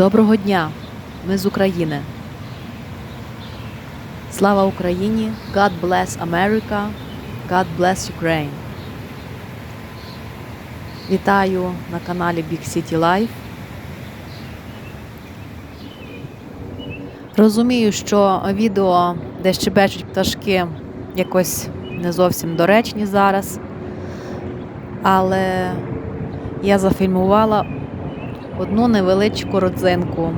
Доброго дня! Ми з України. Слава Україні! God bless America! God bless Ukraine! Вітаю на каналі Big City Life. Розумію, що відео, де щебечуть пташки, якось не зовсім доречні зараз. Але я зафільмувала одну невеличку родзинку.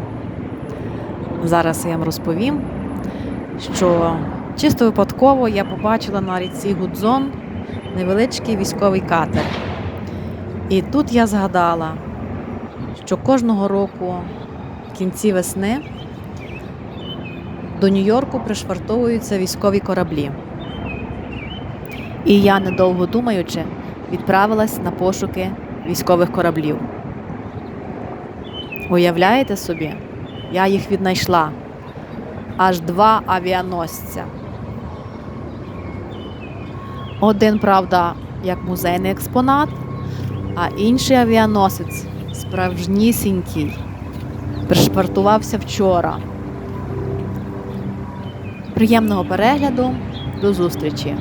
Зараз я вам розповім, що чисто випадково я побачила на річці Гудзон невеличкий військовий катер. І тут я згадала, що кожного року в кінці весни до Нью-Йорку пришвартовуються військові кораблі. І я, недовго думаючи, відправилась на пошуки військових кораблів. Уявляєте собі, я їх віднайшла. Аж два авіаносця. Один, правда, як музейний експонат, а інший авіаносець справжнісінький. Пришвартувався вчора. Приємного перегляду, до зустрічі!